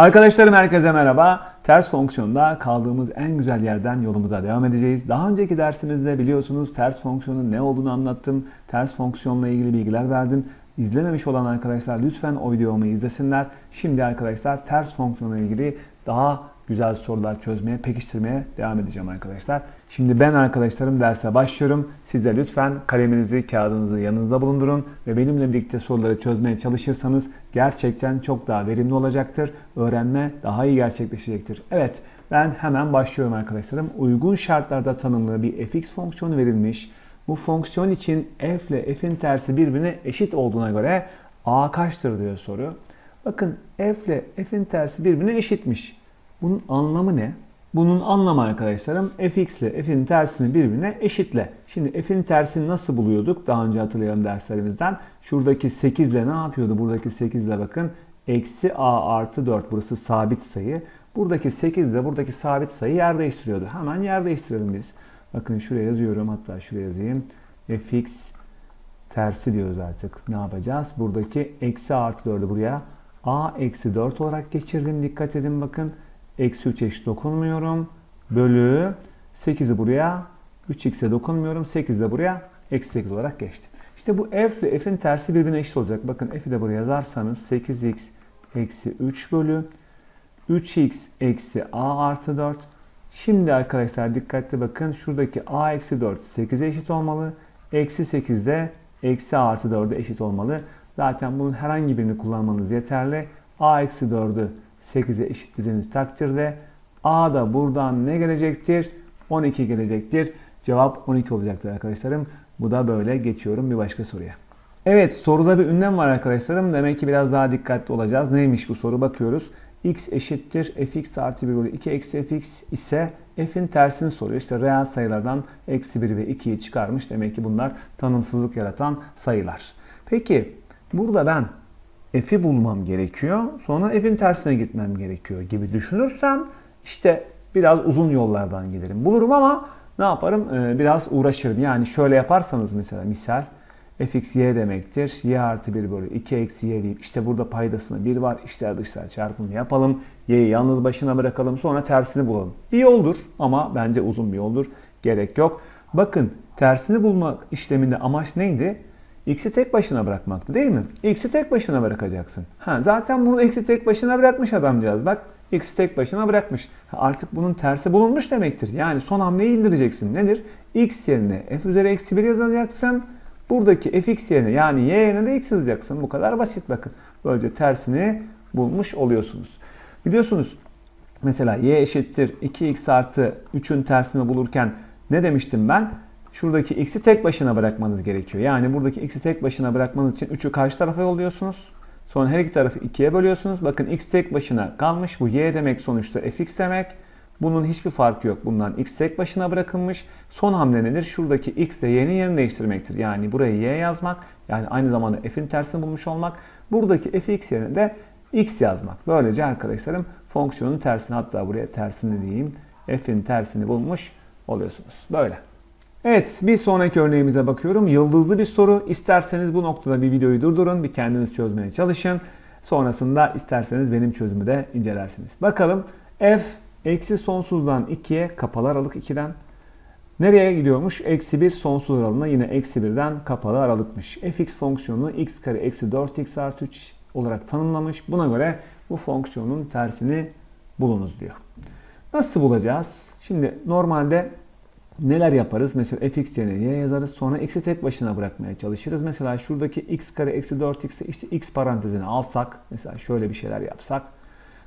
Arkadaşlarım herkese merhaba. Ters fonksiyonda kaldığımız en güzel yerden yolumuza devam edeceğiz. Daha önceki dersimizde biliyorsunuz ters fonksiyonun ne olduğunu anlattım. Ters fonksiyonla ilgili bilgiler verdim. İzlememiş olan arkadaşlar lütfen o videomu izlesinler. Şimdi arkadaşlar ters fonksiyonla ilgili daha güzel sorular çözmeye, pekiştirmeye devam edeceğim arkadaşlar. Şimdi ben arkadaşlarım derse başlıyorum. Siz de lütfen kaleminizi, kağıdınızı yanınızda bulundurun ve benimle birlikte soruları çözmeye çalışırsanız gerçekten çok daha verimli olacaktır. Öğrenme daha iyi gerçekleşecektir. Evet, ben hemen başlıyorum arkadaşlarım. Uygun şartlarda tanımlı bir fx fonksiyonu verilmiş. Bu fonksiyon için f ile f'in tersi birbirine eşit olduğuna göre a kaçtır diyor soru. Bakın f ile f'in tersi birbirine eşitmiş. Bunun anlamı ne? Bunun anlamı arkadaşlarım fx ile f'in tersini birbirine eşitle. Şimdi f'in tersini nasıl buluyorduk? Daha önce hatırlayalım derslerimizden. Şuradaki 8 ile ne yapıyordu? Buradaki 8 ile bakın. Eksi a artı 4 burası sabit sayı. Buradaki 8 ile buradaki sabit sayı yer değiştiriyordu. Hemen yer değiştirelim biz. Bakın şuraya yazıyorum. Hatta şuraya yazayım. fx tersi diyoruz artık. Ne yapacağız? Buradaki eksi artı 4'ü buraya a eksi 4 olarak geçirdim. Dikkat edin bakın. Eksi 3'e hiç dokunmuyorum. Bölü 8'i buraya 3x'e dokunmuyorum. 8 de buraya eksi 8 olarak geçti. İşte bu f ile f'in tersi birbirine eşit olacak. Bakın f'i de buraya yazarsanız 8x eksi 3 bölü 3x eksi a artı 4. Şimdi arkadaşlar dikkatli bakın. Şuradaki a eksi 4 8'e eşit olmalı. Eksi 8 de eksi a artı 4'e eşit olmalı. Zaten bunun herhangi birini kullanmanız yeterli. a eksi 4'ü 8'e eşitlediğiniz takdirde A da buradan ne gelecektir? 12 gelecektir. Cevap 12 olacaktır arkadaşlarım. Bu da böyle geçiyorum bir başka soruya. Evet soruda bir ünlem var arkadaşlarım. Demek ki biraz daha dikkatli olacağız. Neymiş bu soru bakıyoruz. x eşittir fx artı 1 bölü 2 eksi fx ise f'in tersini soruyor. İşte reel sayılardan eksi 1 ve 2'yi çıkarmış. Demek ki bunlar tanımsızlık yaratan sayılar. Peki burada ben f'i bulmam gerekiyor. Sonra f'in tersine gitmem gerekiyor gibi düşünürsem işte biraz uzun yollardan giderim. Bulurum ama ne yaparım? Ee, biraz uğraşırım. Yani şöyle yaparsanız mesela misal fx y demektir. y artı 1 bölü 2 eksi y deyip işte burada paydasına 1 var. İçler dışlar çarpımı yapalım. y'yi yalnız başına bırakalım. Sonra tersini bulalım. Bir yoldur ama bence uzun bir yoldur. Gerek yok. Bakın tersini bulmak işleminde amaç neydi? X'i tek başına bırakmaktı değil mi? X'i tek başına bırakacaksın. Ha, zaten bunu X'i tek başına bırakmış adamcağız. Bak X'i tek başına bırakmış. Artık bunun tersi bulunmuş demektir. Yani son hamleyi indireceksin. Nedir? X yerine f üzeri eksi 1 yazacaksın. Buradaki fx yerine yani y yerine de x yazacaksın. Bu kadar basit bakın. Böylece tersini bulmuş oluyorsunuz. Biliyorsunuz mesela y eşittir 2x artı 3'ün tersini bulurken ne demiştim ben? Şuradaki x'i tek başına bırakmanız gerekiyor. Yani buradaki x'i tek başına bırakmanız için 3'ü karşı tarafa yolluyorsunuz. Sonra her iki tarafı 2'ye bölüyorsunuz. Bakın x tek başına kalmış. Bu y demek sonuçta fx demek. Bunun hiçbir farkı yok. Bundan x tek başına bırakılmış. Son hamle nedir? Şuradaki x ile y'nin yerini değiştirmektir. Yani buraya y yazmak. Yani aynı zamanda f'in tersini bulmuş olmak. Buradaki fx yerine de x yazmak. Böylece arkadaşlarım fonksiyonun tersini hatta buraya tersini diyeyim. f'in tersini bulmuş oluyorsunuz. Böyle. Evet bir sonraki örneğimize bakıyorum. Yıldızlı bir soru. İsterseniz bu noktada bir videoyu durdurun. Bir kendiniz çözmeye çalışın. Sonrasında isterseniz benim çözümü de incelersiniz. Bakalım f eksi sonsuzdan 2'ye kapalı aralık 2'den nereye gidiyormuş? Eksi 1 sonsuz aralığına yine eksi 1'den kapalı aralıkmış. fx fonksiyonunu x kare eksi 4x artı 3 olarak tanımlamış. Buna göre bu fonksiyonun tersini bulunuz diyor. Nasıl bulacağız? Şimdi normalde neler yaparız? Mesela fx yerine y yazarız. Sonra x'i tek başına bırakmaya çalışırız. Mesela şuradaki x kare eksi 4x'e işte x parantezini alsak. Mesela şöyle bir şeyler yapsak.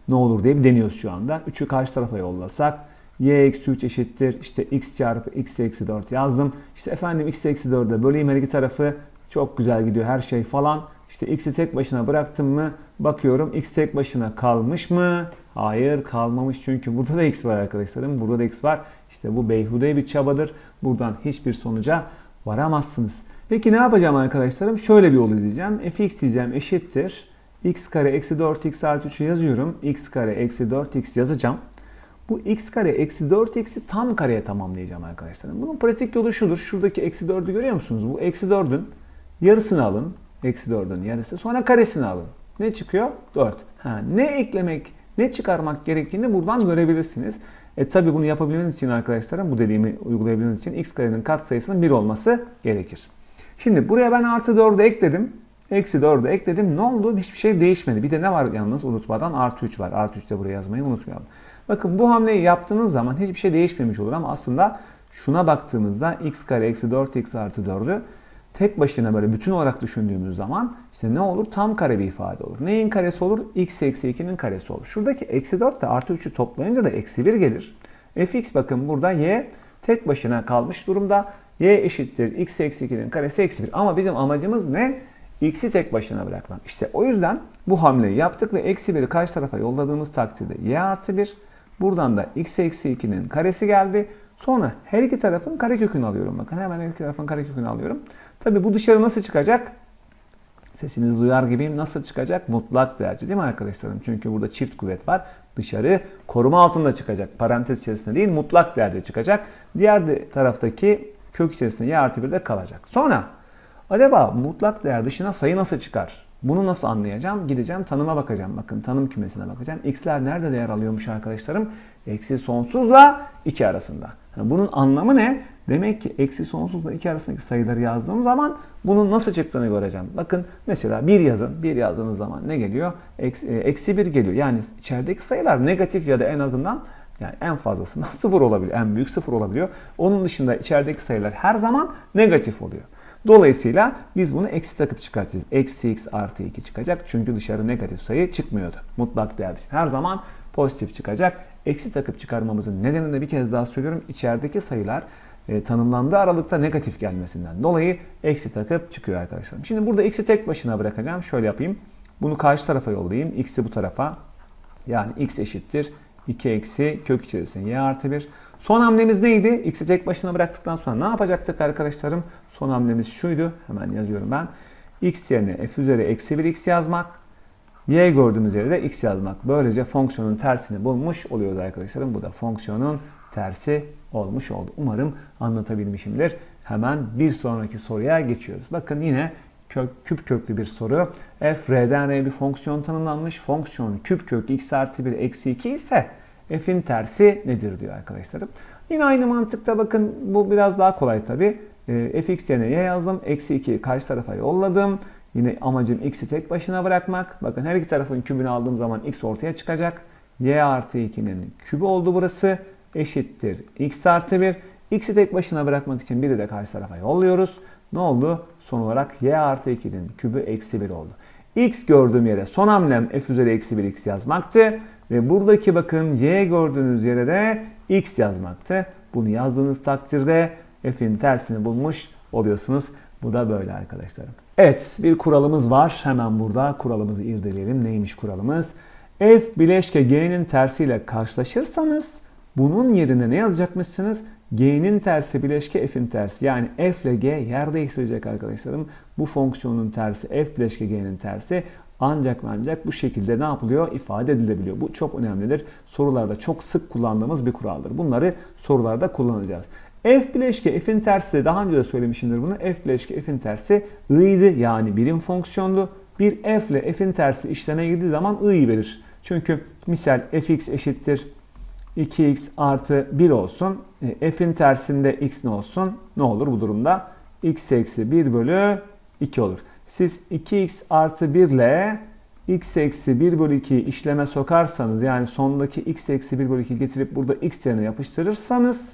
Ne olur diye bir deniyoruz şu anda. 3'ü karşı tarafa yollasak. y eksi 3 eşittir. İşte x çarpı x eksi 4 yazdım. İşte efendim x eksi 4'e böleyim her iki tarafı. Çok güzel gidiyor her şey falan. İşte x'i tek başına bıraktım mı? Bakıyorum x tek başına kalmış mı? Hayır kalmamış çünkü burada da x var arkadaşlarım. Burada da x var. İşte bu beyhude bir çabadır. Buradan hiçbir sonuca varamazsınız. Peki ne yapacağım arkadaşlarım? Şöyle bir yol izleyeceğim. fx diyeceğim eşittir. x kare eksi 4x artı 3'ü yazıyorum. x kare eksi 4x yazacağım. Bu x kare eksi 4x'i tam kareye tamamlayacağım arkadaşlarım. Bunun pratik yolu şudur. Şuradaki eksi 4'ü görüyor musunuz? Bu eksi 4'ün yarısını alın. Eksi 4'ün yarısı. Sonra karesini alın. Ne çıkıyor? 4. Ha, ne eklemek ne çıkarmak gerektiğini buradan görebilirsiniz. E tabi bunu yapabilmeniz için arkadaşlarım bu dediğimi uygulayabilmeniz için x karenin katsayısının 1 olması gerekir. Şimdi buraya ben artı 4'ü ekledim. Eksi 4'ü ekledim. Ne oldu? Hiçbir şey değişmedi. Bir de ne var yalnız unutmadan? Artı 3 var. Artı 3 de buraya yazmayı unutmayalım. Bakın bu hamleyi yaptığınız zaman hiçbir şey değişmemiş olur ama aslında şuna baktığımızda x kare eksi 4x artı 4'ü tek başına böyle bütün olarak düşündüğümüz zaman işte ne olur? Tam kare bir ifade olur. Neyin karesi olur? x eksi 2'nin karesi olur. Şuradaki eksi 4 de artı 3'ü toplayınca da eksi 1 gelir. fx bakın burada y tek başına kalmış durumda. y eşittir x eksi 2'nin karesi eksi 1. Ama bizim amacımız ne? x'i tek başına bırakmak. İşte o yüzden bu hamleyi yaptık ve eksi 1'i karşı tarafa yolladığımız takdirde y artı 1. Buradan da x eksi 2'nin karesi geldi. Sonra her iki tarafın karekökünü alıyorum. Bakın hemen her iki tarafın karekökünü alıyorum. Tabi bu dışarı nasıl çıkacak? Sesinizi duyar gibiyim. Nasıl çıkacak? Mutlak değerci değil mi arkadaşlarım? Çünkü burada çift kuvvet var. Dışarı koruma altında çıkacak. Parantez içerisinde değil mutlak değerde çıkacak. Diğer taraftaki kök içerisinde y artı 1'de kalacak. Sonra acaba mutlak değer dışına sayı nasıl çıkar? Bunu nasıl anlayacağım? Gideceğim tanıma bakacağım. Bakın tanım kümesine bakacağım. X'ler nerede değer alıyormuş arkadaşlarım? Eksi sonsuzla 2 arasında. Bunun anlamı ne? Demek ki eksi sonsuzla 2 arasındaki sayıları yazdığım zaman bunun nasıl çıktığını göreceğim. Bakın mesela 1 yazın. 1 yazdığınız zaman ne geliyor? Eksi, e, eksi 1 geliyor. Yani içerideki sayılar negatif ya da en azından yani en fazlasından 0 olabiliyor. En büyük 0 olabiliyor. Onun dışında içerideki sayılar her zaman negatif oluyor. Dolayısıyla biz bunu eksi takıp çıkartacağız. Eksi x artı 2 çıkacak. Çünkü dışarı negatif sayı çıkmıyordu. Mutlak değer dışı. Her zaman pozitif çıkacak. Eksi takıp çıkarmamızın nedenini de bir kez daha söylüyorum. İçerideki sayılar e, tanımlandığı aralıkta negatif gelmesinden dolayı eksi takıp çıkıyor arkadaşlar. Şimdi burada x'i tek başına bırakacağım. Şöyle yapayım. Bunu karşı tarafa yollayayım. x'i bu tarafa. Yani x eşittir. 2 eksi kök içerisinde y artı 1. Son hamlemiz neydi? X'i tek başına bıraktıktan sonra ne yapacaktık arkadaşlarım? Son hamlemiz şuydu. Hemen yazıyorum ben. X yerine f üzeri eksi 1 x yazmak. Y gördüğümüz yere de x yazmak. Böylece fonksiyonun tersini bulmuş oluyoruz arkadaşlarım. Bu da fonksiyonun tersi olmuş oldu. Umarım anlatabilmişimdir. Hemen bir sonraki soruya geçiyoruz. Bakın yine kök, küp köklü bir soru. f r'den r bir fonksiyon tanımlanmış. Fonksiyon küp kök x artı 1 eksi 2 ise f'in tersi nedir diyor arkadaşlarım. Yine aynı mantıkta bakın bu biraz daha kolay tabi. E, fx yerine y yazdım. Eksi 2'yi karşı tarafa yolladım. Yine amacım x'i tek başına bırakmak. Bakın her iki tarafın kübünü aldığım zaman x ortaya çıkacak. y artı 2'nin kübü oldu burası. Eşittir x artı 1. x'i tek başına bırakmak için biri de karşı tarafa yolluyoruz. Ne oldu? Son olarak y artı 2'nin kübü eksi 1 oldu. x gördüğüm yere son hamlem f üzeri eksi 1 x yazmaktı. Ve buradaki bakın y gördüğünüz yere de x yazmaktı. Bunu yazdığınız takdirde f'in tersini bulmuş oluyorsunuz. Bu da böyle arkadaşlarım. Evet bir kuralımız var. Hemen burada kuralımızı irdeleyelim. Neymiş kuralımız? F bileşke G'nin tersiyle karşılaşırsanız bunun yerine ne yazacakmışsınız? G'nin tersi bileşke F'in tersi. Yani F ile G yer değiştirecek arkadaşlarım. Bu fonksiyonun tersi F bileşke G'nin tersi. Ancak ve ancak bu şekilde ne yapılıyor? İfade edilebiliyor. Bu çok önemlidir. Sorularda çok sık kullandığımız bir kuraldır. Bunları sorularda kullanacağız. F bileşke f'in tersi de daha önce de söylemişimdir bunu. F bileşke f'in tersi i'ydi yani birim fonksiyondu. Bir f ile f'in tersi işleme girdiği zaman i'yi verir. Çünkü misal fx eşittir 2x artı 1 olsun. E, f'in tersinde x ne olsun? Ne olur bu durumda? x eksi 1 bölü 2 olur. Siz 2x artı 1 ile x eksi 1 bölü 2 işleme sokarsanız yani sondaki x eksi 1 bölü 2 getirip burada x yerine yapıştırırsanız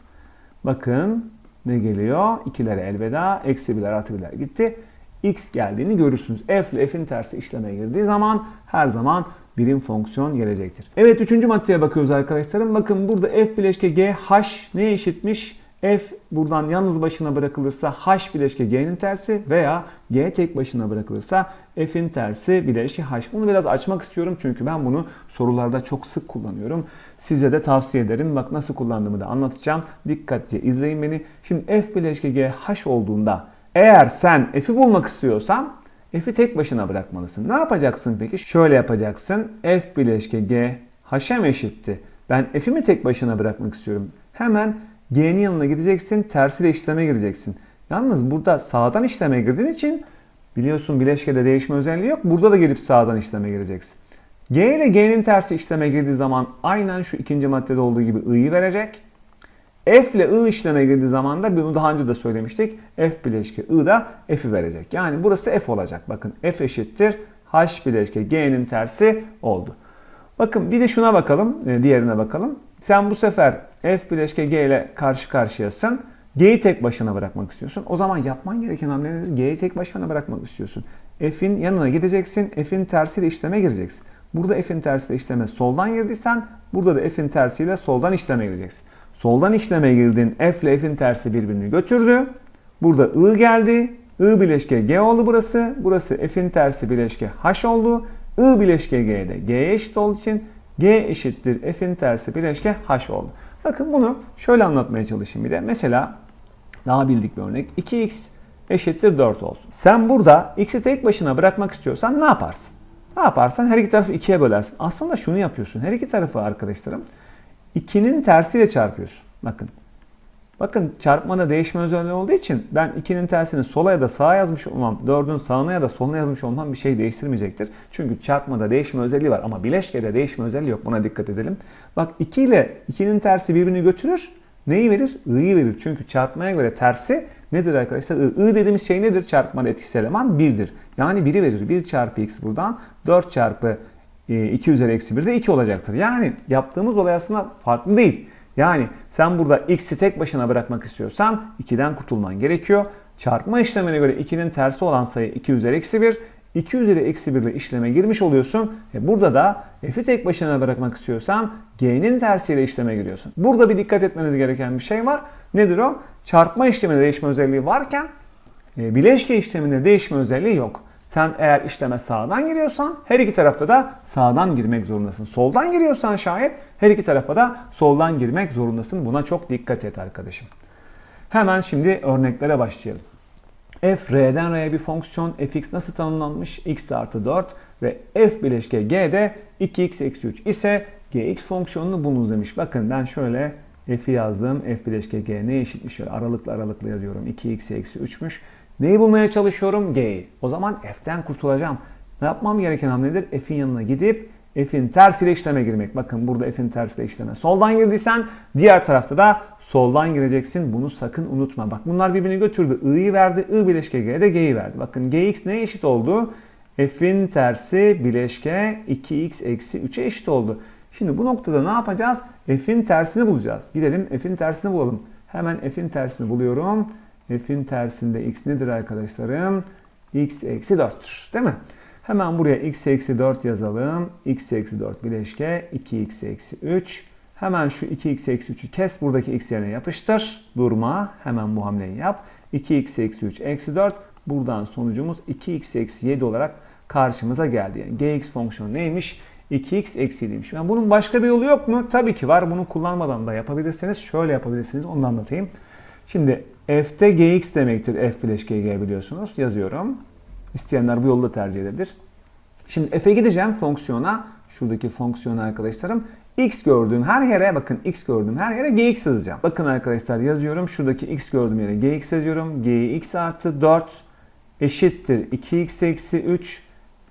bakın ne geliyor? 2'lere elveda. Eksi 1'ler artı 1'ler gitti. x geldiğini görürsünüz. f ile f'in tersi işleme girdiği zaman her zaman birim fonksiyon gelecektir. Evet üçüncü maddeye bakıyoruz arkadaşlarım. Bakın burada f bileşke g h ne eşitmiş? f buradan yalnız başına bırakılırsa h bileşke g'nin tersi veya g tek başına bırakılırsa f'in tersi bileşke h. Bunu biraz açmak istiyorum çünkü ben bunu sorularda çok sık kullanıyorum. Size de tavsiye ederim. Bak nasıl kullandığımı da anlatacağım. Dikkatlice izleyin beni. Şimdi f bileşke g h olduğunda eğer sen f'i bulmak istiyorsan f'i tek başına bırakmalısın. Ne yapacaksın peki? Şöyle yapacaksın. f bileşke g h'e eşitti. Ben f'i mi tek başına bırakmak istiyorum? Hemen G'nin yanına gideceksin, tersiyle işleme gireceksin. Yalnız burada sağdan işleme girdiğin için biliyorsun bileşkede değişme özelliği yok. Burada da gelip sağdan işleme gireceksin. G ile G'nin tersi işleme girdiği zaman aynen şu ikinci maddede olduğu gibi I'yi verecek. F ile I işleme girdiği zaman da bunu daha önce de söylemiştik. F bileşke I da F'i verecek. Yani burası F olacak. Bakın F eşittir H bileşke G'nin tersi oldu. Bakın bir de şuna bakalım. e, Diğerine bakalım. Sen bu sefer F bileşke G ile karşı karşıyasın. G'yi tek başına bırakmak istiyorsun. O zaman yapman gereken hamle nedir? G'yi tek başına bırakmak istiyorsun. F'in yanına gideceksin. F'in tersiyle işleme gireceksin. Burada F'in tersiyle işleme soldan girdiysen burada da F'in tersiyle soldan işleme gireceksin. Soldan işleme girdin. F ile F'in tersi birbirini götürdü. Burada I geldi. I bileşke G oldu burası. Burası F'in tersi bileşke H oldu. I bileşke G'de G'ye eşit olduğu için G eşittir F'in tersi bileşke H oldu. Bakın bunu şöyle anlatmaya çalışayım bir de. Mesela daha bildik bir örnek. 2x eşittir 4 olsun. Sen burada x'i tek başına bırakmak istiyorsan ne yaparsın? Ne yaparsan her iki tarafı 2'ye bölersin. Aslında şunu yapıyorsun. Her iki tarafı arkadaşlarım 2'nin tersiyle çarpıyorsun. Bakın. Bakın çarpmada değişme özelliği olduğu için ben 2'nin tersini sola ya da sağa yazmış olmam, 4'ün sağına ya da soluna yazmış olmam bir şey değiştirmeyecektir. Çünkü çarpmada değişme özelliği var ama bileşkede değişme özelliği yok. Buna dikkat edelim. Bak 2 ile 2'nin tersi birbirini götürür. Neyi verir? I'yi verir. Çünkü çarpmaya göre tersi nedir arkadaşlar? I, I dediğimiz şey nedir? Çarpmada etkisiz eleman 1'dir. Yani 1'i verir. 1 çarpı x buradan 4 çarpı 2 üzeri eksi 1 de 2 olacaktır. Yani yaptığımız olay aslında farklı değil. Yani sen burada x'i tek başına bırakmak istiyorsan 2'den kurtulman gerekiyor. Çarpma işlemine göre 2'nin tersi olan sayı 2 üzeri eksi 1. 2 üzeri eksi 1 ile işleme girmiş oluyorsun. E burada da f'i tek başına bırakmak istiyorsan g'nin tersiyle işleme giriyorsun. Burada bir dikkat etmeniz gereken bir şey var. Nedir o? Çarpma işleminde değişme özelliği varken e, bileşke işleminde değişme özelliği yok. Sen eğer işleme sağdan giriyorsan her iki tarafta da sağdan girmek zorundasın. Soldan giriyorsan şayet her iki tarafa da soldan girmek zorundasın. Buna çok dikkat et arkadaşım. Hemen şimdi örneklere başlayalım. f r'den r'ye bir fonksiyon fx nasıl tanımlanmış? x artı 4 ve f bileşke g de 2x eksi 3 ise gx fonksiyonunu bulunuz demiş. Bakın ben şöyle f'i yazdım. f bileşke g ne eşitmiş? Şöyle aralıklı aralıklı yazıyorum. 2x eksi 3'müş. Neyi bulmaya çalışıyorum? G'yi. O zaman f'ten kurtulacağım. Ne yapmam gereken hamledir? F'in yanına gidip f'in tersiyle işleme girmek. Bakın burada f'in tersiyle işleme. Soldan girdiysen diğer tarafta da soldan gireceksin. Bunu sakın unutma. Bak bunlar birbirini götürdü. I'yi verdi. I bileşke G'de G'yi verdi. Bakın Gx neye eşit oldu? F'in tersi bileşke 2x eksi 3'e eşit oldu. Şimdi bu noktada ne yapacağız? F'in tersini bulacağız. Gidelim F'in tersini bulalım. Hemen F'in tersini buluyorum. F'in tersinde x nedir arkadaşlarım? x eksi 4'tür. Değil mi? Hemen buraya x eksi 4 yazalım. x eksi 4 bileşke 2x eksi 3. Hemen şu 2x eksi 3'ü kes. Buradaki x yerine yapıştır. Durma. Hemen bu hamleyi yap. 2x eksi 3 eksi 4. Buradan sonucumuz 2x eksi 7 olarak karşımıza geldi. Yani gx fonksiyonu neymiş? 2x eksi 7'ymiş. Yani bunun başka bir yolu yok mu? Tabii ki var. Bunu kullanmadan da yapabilirsiniz. Şöyle yapabilirsiniz. Onu anlatayım. Şimdi f'te gx demektir. f bileşke g biliyorsunuz. Yazıyorum. İsteyenler bu yolu da tercih edebilir. Şimdi f'e gideceğim fonksiyona. Şuradaki fonksiyona arkadaşlarım. x gördüğüm her yere bakın x gördüğüm her yere gx yazacağım. Bakın arkadaşlar yazıyorum. Şuradaki x gördüğüm yere gx yazıyorum. gx artı 4 eşittir 2x eksi 3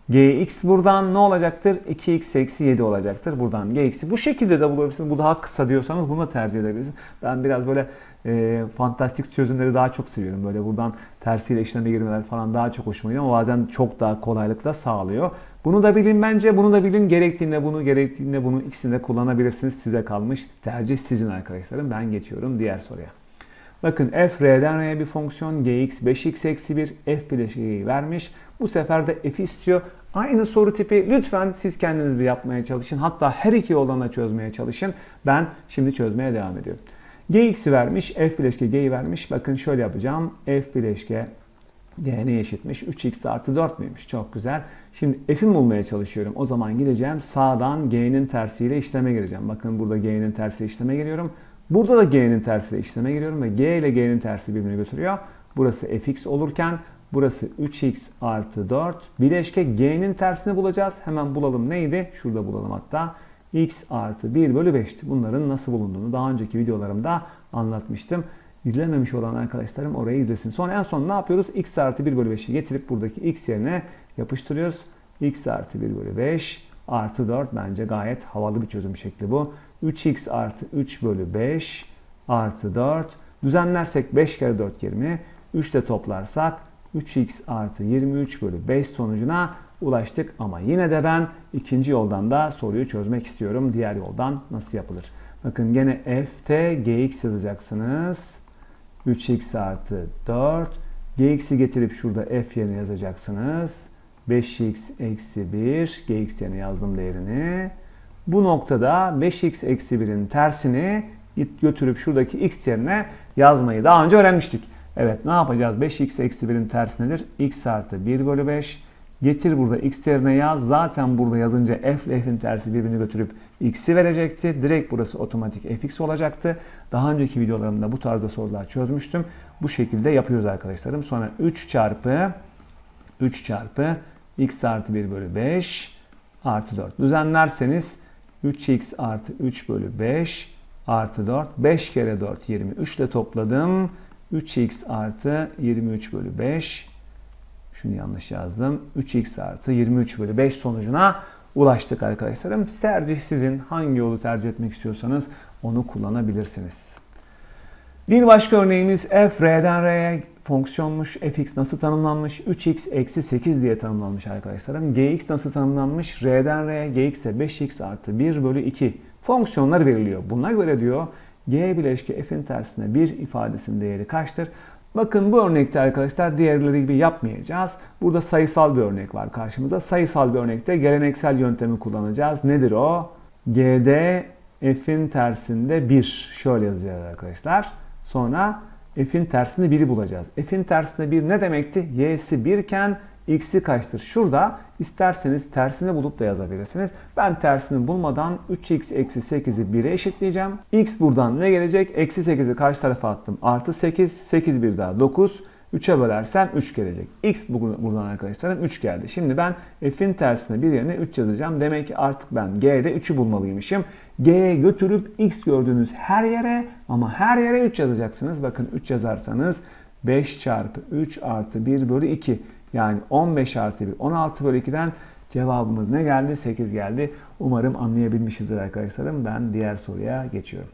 gx buradan ne olacaktır? 2x eksi 7 olacaktır. Buradan gx'i bu şekilde de bulabilirsiniz. Bu daha kısa diyorsanız bunu da tercih edebilirsiniz. Ben biraz böyle e, fantastik çözümleri daha çok seviyorum. Böyle buradan tersiyle işleme girmeler falan daha çok hoşuma gidiyor ama bazen çok daha kolaylık da sağlıyor. Bunu da bilin bence. Bunu da bilin. Gerektiğinde bunu, gerektiğinde bunu ikisini de kullanabilirsiniz. Size kalmış. Tercih sizin arkadaşlarım. Ben geçiyorum diğer soruya. Bakın f r'den r'ye bir fonksiyon gx 5x eksi 1 f bileşiği vermiş. Bu sefer de f istiyor. Aynı soru tipi lütfen siz kendiniz bir yapmaya çalışın. Hatta her iki yoldan da çözmeye çalışın. Ben şimdi çözmeye devam ediyorum. gx'i vermiş, f bileşke g'yi vermiş. Bakın şöyle yapacağım. f bileşke g ne eşitmiş? 3x artı 4 müymüş? Çok güzel. Şimdi f'imi bulmaya çalışıyorum. O zaman gideceğim sağdan g'nin tersiyle işleme gireceğim. Bakın burada g'nin tersiyle işleme giriyorum. Burada da g'nin tersiyle işleme giriyorum ve g ile g'nin tersi birbirini götürüyor. Burası fx olurken burası 3x artı 4. Bileşke g'nin tersini bulacağız. Hemen bulalım neydi? Şurada bulalım hatta. x artı 1 bölü 5'ti. Bunların nasıl bulunduğunu daha önceki videolarımda anlatmıştım. İzlememiş olan arkadaşlarım orayı izlesin. Sonra en son ne yapıyoruz? x artı 1 bölü 5'i getirip buradaki x yerine yapıştırıyoruz. x artı 1 bölü 5 artı 4 bence gayet havalı bir çözüm şekli bu. 3x artı 3 bölü 5 artı 4. Düzenlersek 5 kere 4 20. 3 de toplarsak 3x artı 23 bölü 5 sonucuna ulaştık. Ama yine de ben ikinci yoldan da soruyu çözmek istiyorum. Diğer yoldan nasıl yapılır? Bakın gene f'te gx yazacaksınız. 3x artı 4. gx'i getirip şurada f yerine yazacaksınız. 5x eksi 1. gx yerine yazdım değerini. Bu noktada 5x eksi 1'in tersini götürüp şuradaki x yerine yazmayı daha önce öğrenmiştik. Evet ne yapacağız? 5x eksi 1'in tersi nedir? x artı 1 bölü 5. Getir burada x yerine yaz. Zaten burada yazınca f ile f'in tersi birbirini götürüp x'i verecekti. Direkt burası otomatik fx olacaktı. Daha önceki videolarımda bu tarzda sorular çözmüştüm. Bu şekilde yapıyoruz arkadaşlarım. Sonra 3 çarpı 3 çarpı x artı 1 bölü 5 artı 4. Düzenlerseniz 3x artı 3 bölü 5 artı 4. 5 kere 4 23 ile topladım. 3x artı 23 bölü 5 şunu yanlış yazdım. 3x artı 23 bölü 5 sonucuna ulaştık arkadaşlarım. Tercih sizin. Hangi yolu tercih etmek istiyorsanız onu kullanabilirsiniz. Bir başka örneğimiz f r'den r'ye fonksiyonmuş. fx nasıl tanımlanmış? 3x eksi 8 diye tanımlanmış arkadaşlarım. gx nasıl tanımlanmış? r'den r'ye gx ise 5x artı 1 bölü 2 fonksiyonlar veriliyor. Buna göre diyor g bileşke f'in tersine 1 ifadesinin değeri kaçtır? Bakın bu örnekte arkadaşlar diğerleri gibi yapmayacağız. Burada sayısal bir örnek var karşımıza. Sayısal bir örnekte geleneksel yöntemi kullanacağız. Nedir o? G'de f'in tersinde 1. Şöyle yazacağız arkadaşlar. Sonra f'in tersinde 1'i bulacağız. F'in tersinde 1 ne demekti? Y'si 1 iken x'i kaçtır? Şurada isterseniz tersini bulup da yazabilirsiniz. Ben tersini bulmadan 3x eksi 8'i 1'e eşitleyeceğim. x buradan ne gelecek? Eksi 8'i karşı tarafa attım. Artı 8. 8 bir daha 9. 3'e bölersem 3 gelecek. X buradan arkadaşlarım 3 geldi. Şimdi ben f'in tersine bir yerine 3 yazacağım. Demek ki artık ben g'de 3'ü bulmalıymışım. G'ye götürüp x gördüğünüz her yere ama her yere 3 yazacaksınız. Bakın 3 yazarsanız 5 çarpı 3 artı 1 bölü 2. Yani 15 artı 1 16 bölü 2'den cevabımız ne geldi? 8 geldi. Umarım anlayabilmişizdir arkadaşlarım. Ben diğer soruya geçiyorum.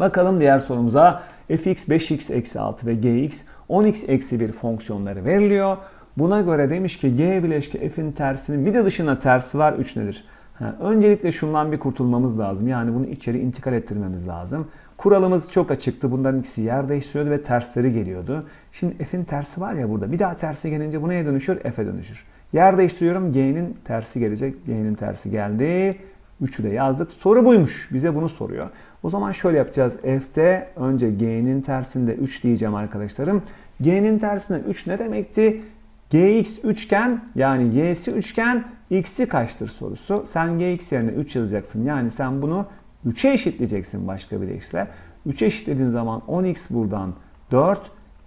Bakalım diğer sorumuza fx 5x eksi 6 ve gx 10x eksi 1 fonksiyonları veriliyor. Buna göre demiş ki g bileşke f'in tersinin bir de dışına tersi var 3 nedir? Ha, öncelikle şundan bir kurtulmamız lazım. Yani bunu içeri intikal ettirmemiz lazım. Kuralımız çok açıktı. Bunların ikisi yer değiştiriyordu ve tersleri geliyordu. Şimdi f'in tersi var ya burada. Bir daha tersi gelince bu neye dönüşür? F'e dönüşür. Yer değiştiriyorum. G'nin tersi gelecek. G'nin tersi geldi. 3'ü de yazdık. Soru buymuş. Bize bunu soruyor. O zaman şöyle yapacağız. F'te önce G'nin tersinde 3 diyeceğim arkadaşlarım. G'nin tersinde 3 ne demekti? Gx üçgen yani y'si üçgen x'i kaçtır sorusu. Sen gx yerine 3 yazacaksın. Yani sen bunu 3'e eşitleyeceksin başka bir deyişle. 3'e eşitlediğin zaman 10x buradan 4,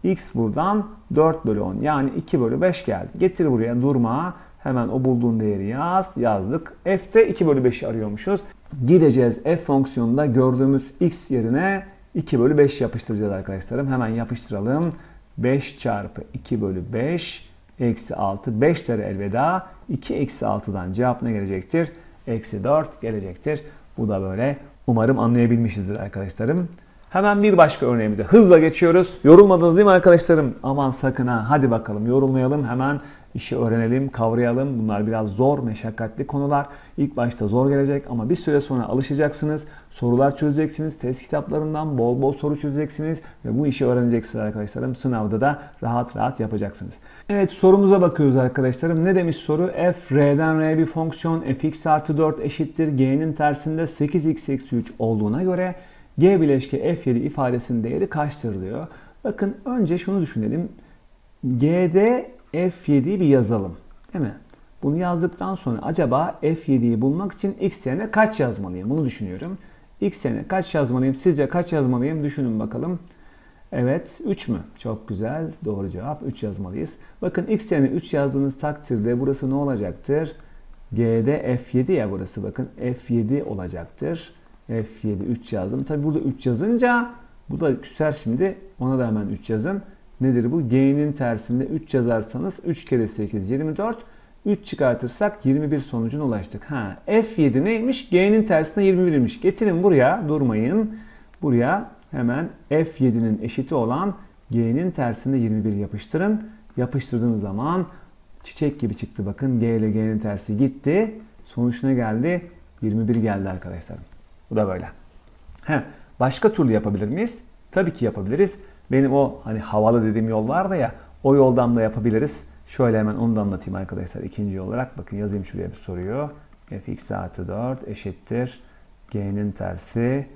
x buradan 4 bölü 10. Yani 2 bölü 5 geldi. Getir buraya durma. Hemen o bulduğun değeri yaz. Yazdık. F'te 2 bölü 5'i arıyormuşuz. Gideceğiz f fonksiyonunda gördüğümüz x yerine 2 bölü 5 yapıştıracağız arkadaşlarım. Hemen yapıştıralım. 5 çarpı 2 bölü 5 eksi 6. 5 lira elveda. 2 eksi 6'dan cevap ne gelecektir? Eksi 4 gelecektir. Bu da böyle. Umarım anlayabilmişizdir arkadaşlarım. Hemen bir başka örneğimize hızla geçiyoruz. Yorulmadınız değil mi arkadaşlarım? Aman sakın ha. Hadi bakalım yorulmayalım. Hemen işi öğrenelim, kavrayalım. Bunlar biraz zor, meşakkatli konular. İlk başta zor gelecek ama bir süre sonra alışacaksınız. Sorular çözeceksiniz. Test kitaplarından bol bol soru çözeceksiniz. Ve bu işi öğreneceksiniz arkadaşlarım. Sınavda da rahat rahat yapacaksınız. Evet sorumuza bakıyoruz arkadaşlarım. Ne demiş soru? f r'den r bir fonksiyon fx artı 4 eşittir. g'nin tersinde 8x eksi 3 olduğuna göre g bileşke f7 ifadesinin değeri kaçtır diyor. Bakın önce şunu düşünelim. G'de F7'yi bir yazalım. Değil mi? Bunu yazdıktan sonra acaba F7'yi bulmak için x yerine kaç yazmalıyım? Bunu düşünüyorum. X yerine kaç yazmalıyım? Sizce kaç yazmalıyım? Düşünün bakalım. Evet 3 mü? Çok güzel. Doğru cevap 3 yazmalıyız. Bakın x yerine 3 yazdığınız takdirde burası ne olacaktır? G'de F7 ya burası bakın F7 olacaktır. F7 3 yazdım. Tabi burada 3 yazınca bu da küser şimdi. Ona da hemen 3 yazın. Nedir bu? G'nin tersinde 3 yazarsanız 3 kere 8 24. 3 çıkartırsak 21 sonucuna ulaştık. Ha, F7 neymiş? G'nin tersine 21'miş. Getirin buraya durmayın. Buraya hemen F7'nin eşiti olan G'nin tersine 21 yapıştırın. Yapıştırdığınız zaman çiçek gibi çıktı bakın. G ile G'nin tersi gitti. Sonuç ne geldi? 21 geldi arkadaşlarım. Bu da böyle. He, başka türlü yapabilir miyiz? Tabii ki yapabiliriz. Benim o hani havalı dediğim yol vardı ya o yoldan da yapabiliriz. Şöyle hemen onu da anlatayım arkadaşlar ikinci olarak. Bakın yazayım şuraya bir soruyu. fx artı 4 eşittir. g'nin tersi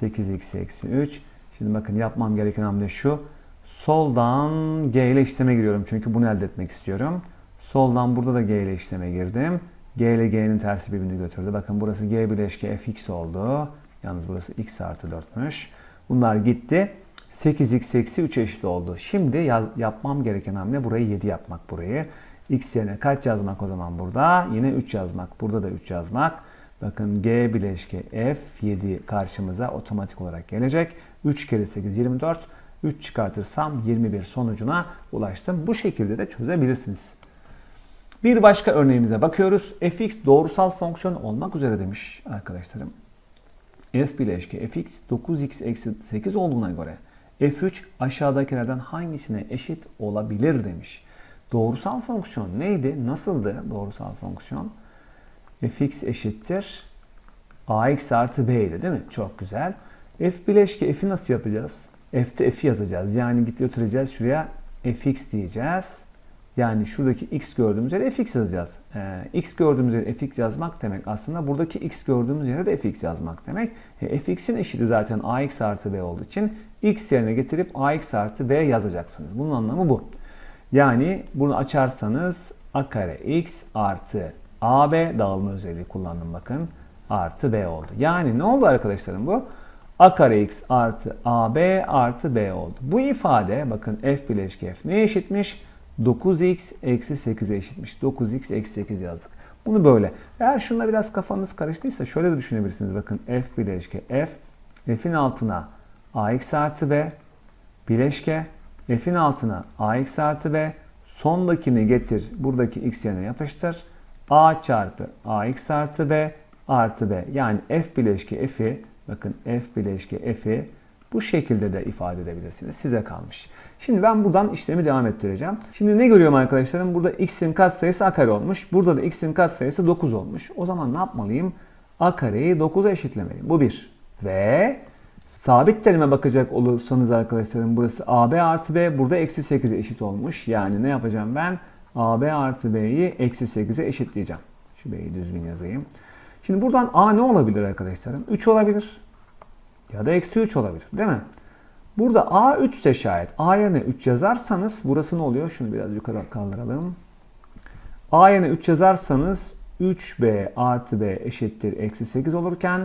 8x eksi 3. Şimdi bakın yapmam gereken hamle şu. Soldan g ile işleme giriyorum. Çünkü bunu elde etmek istiyorum. Soldan burada da g ile işleme girdim. g ile g'nin tersi birbirini götürdü. Bakın burası g bileşke fx oldu. Yalnız burası x artı 4'müş. Bunlar gitti. 8x eksi 3 eşit oldu. Şimdi yaz, yapmam gereken hamle burayı 7 yapmak burayı. x yerine kaç yazmak o zaman burada? Yine 3 yazmak. Burada da 3 yazmak. Bakın g bileşke f 7 karşımıza otomatik olarak gelecek. 3 kere 8 24. 3 çıkartırsam 21 sonucuna ulaştım. Bu şekilde de çözebilirsiniz. Bir başka örneğimize bakıyoruz. fx doğrusal fonksiyon olmak üzere demiş arkadaşlarım. f bileşke fx 9x eksi 8 olduğuna göre f3 aşağıdakilerden hangisine eşit olabilir demiş. Doğrusal fonksiyon neydi? Nasıldı doğrusal fonksiyon? fx eşittir ax artı b'ydi değil mi? Çok güzel. f bileşke f'i nasıl yapacağız? f'te f'i yazacağız. Yani git götüreceğiz şuraya fx diyeceğiz. Yani şuradaki x gördüğümüz yere fx yazacağız. Ee, x gördüğümüz yere fx yazmak demek aslında buradaki x gördüğümüz yere de fx yazmak demek. E, fx'in eşiti zaten ax artı b olduğu için x yerine getirip ax artı b yazacaksınız. Bunun anlamı bu. Yani bunu açarsanız a kare x artı ab dağılma özelliği kullandım bakın. Artı b oldu. Yani ne oldu arkadaşlarım bu? a kare x artı ab artı b oldu. Bu ifade bakın f bileşke f neye eşitmiş? 9x eksi 8'e eşitmiş. 9x eksi 8 yazdık. Bunu böyle. Eğer şunla biraz kafanız karıştıysa şöyle de düşünebilirsiniz. Bakın f bileşke f, f'in altına ax artı b, bileşke, f'in altına ax artı b, sondakini getir, buradaki x yerine yapıştır. a çarpı ax artı b artı b. Yani f bileşke f'i, bakın f bileşke f'i bu şekilde de ifade edebilirsiniz. Size kalmış. Şimdi ben buradan işlemi devam ettireceğim. Şimdi ne görüyorum arkadaşlarım? Burada x'in katsayısı a kare olmuş. Burada da x'in katsayısı 9 olmuş. O zaman ne yapmalıyım? a kareyi 9'a eşitlemeliyim. Bu bir. Ve sabit terime bakacak olursanız arkadaşlarım burası ab artı b burada eksi 8'e eşit olmuş. Yani ne yapacağım ben? ab artı b'yi eksi 8'e eşitleyeceğim. Şu b'yi düzgün yazayım. Şimdi buradan a ne olabilir arkadaşlarım? 3 olabilir. Ya da eksi 3 olabilir değil mi? Burada A 3 ise şayet A yerine 3 yazarsanız burası ne oluyor? Şunu biraz yukarı kaldıralım. A yerine 3 yazarsanız 3B artı B eşittir eksi 8 olurken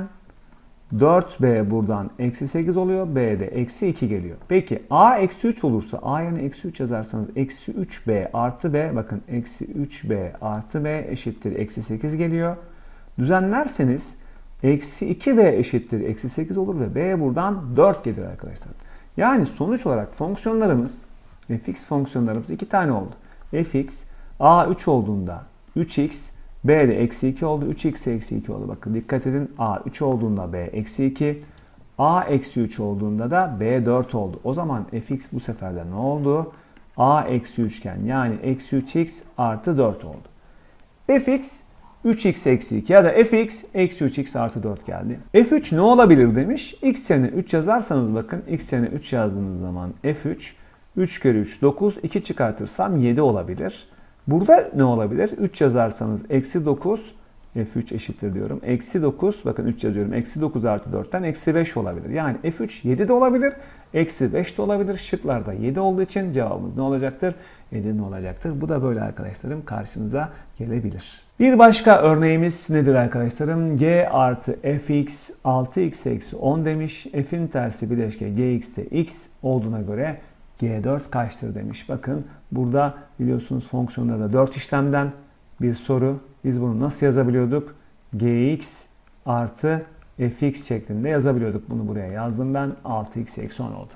4B buradan eksi 8 oluyor. B de eksi 2 geliyor. Peki A eksi 3 olursa A yerine eksi 3 yazarsanız eksi 3B artı B bakın eksi 3B artı B eşittir eksi 8 geliyor. Düzenlerseniz eksi 2B eşittir eksi 8 olur ve B buradan 4 gelir arkadaşlar. Yani sonuç olarak fonksiyonlarımız fx fonksiyonlarımız iki tane oldu. fx a 3 olduğunda 3x b de eksi 2 oldu. 3x eksi 2 oldu. Bakın dikkat edin a 3 olduğunda b eksi 2 a eksi 3 olduğunda da b 4 oldu. O zaman fx bu sefer de ne oldu? a eksi 3 iken yani eksi 3x artı 4 oldu. fx 3x eksi 2 ya da fx eksi 3x artı 4 geldi. f3 ne olabilir demiş. x yerine 3 yazarsanız bakın x yerine 3 yazdığınız zaman f3 3 kere 3 9 2 çıkartırsam 7 olabilir. Burada ne olabilir? 3 yazarsanız eksi 9 f3 eşittir diyorum. Eksi 9 bakın 3 yazıyorum. Eksi 9 artı 4'ten eksi 5 olabilir. Yani f3 7 de olabilir. Eksi 5 de olabilir. Şıklarda 7 olduğu için cevabımız ne olacaktır? 7 ne olacaktır? Bu da böyle arkadaşlarım karşınıza gelebilir. Bir başka örneğimiz nedir arkadaşlarım? g artı fx 6x eksi 10 demiş. f'in tersi bileşke gx'te x olduğuna göre g4 kaçtır demiş. Bakın burada biliyorsunuz fonksiyonlarda 4 işlemden bir soru. Biz bunu nasıl yazabiliyorduk? gx artı fx şeklinde yazabiliyorduk. Bunu buraya yazdım ben. 6x eksi 10 oldu.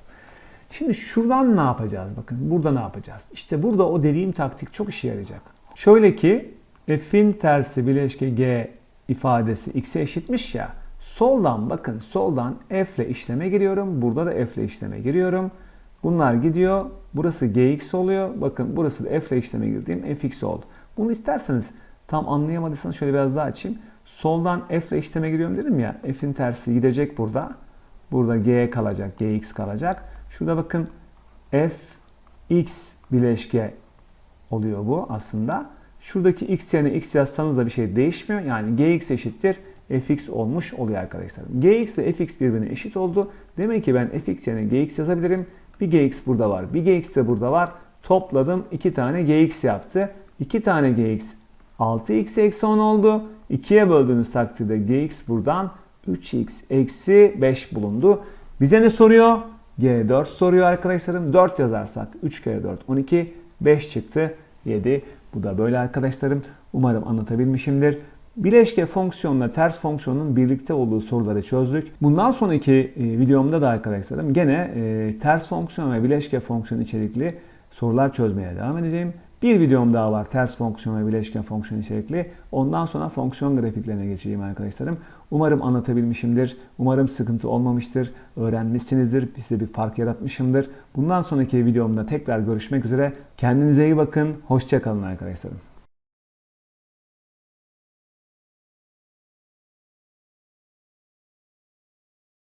Şimdi şuradan ne yapacağız? Bakın burada ne yapacağız? İşte burada o dediğim taktik çok işe yarayacak. Şöyle ki f'in tersi bileşke g ifadesi x'e eşitmiş ya. Soldan bakın soldan f ile işleme giriyorum. Burada da f ile işleme giriyorum. Bunlar gidiyor. Burası gx oluyor. Bakın burası da f ile işleme girdiğim fx oldu. Bunu isterseniz tam anlayamadıysanız şöyle biraz daha açayım. Soldan f ile işleme giriyorum dedim ya. F'in tersi gidecek burada. Burada g kalacak. gx kalacak. Şurada bakın f x bileşke oluyor bu aslında. Şuradaki x yerine x yazsanız da bir şey değişmiyor. Yani gx eşittir fx olmuş oluyor arkadaşlar. gx ile fx birbirine eşit oldu. Demek ki ben fx yerine gx yazabilirim. Bir gx burada var. Bir gx de burada var. Topladım. 2 tane gx yaptı. 2 tane gx 6x eksi 10 oldu. 2'ye böldüğünüz takdirde gx buradan 3x eksi 5 bulundu. Bize ne soruyor? G4 soruyor arkadaşlarım. 4 yazarsak 3 kere 4 12 5 çıktı 7. Bu da böyle arkadaşlarım. Umarım anlatabilmişimdir. Bileşke fonksiyonla ters fonksiyonun birlikte olduğu soruları çözdük. Bundan sonraki e, videomda da arkadaşlarım gene e, ters fonksiyon ve bileşke fonksiyon içerikli sorular çözmeye devam edeceğim. Bir videom daha var ters fonksiyon ve bileşken fonksiyon içerikli. Ondan sonra fonksiyon grafiklerine geçeceğim arkadaşlarım. Umarım anlatabilmişimdir. Umarım sıkıntı olmamıştır. Öğrenmişsinizdir. Size bir fark yaratmışımdır. Bundan sonraki videomda tekrar görüşmek üzere. Kendinize iyi bakın. Hoşçakalın arkadaşlarım.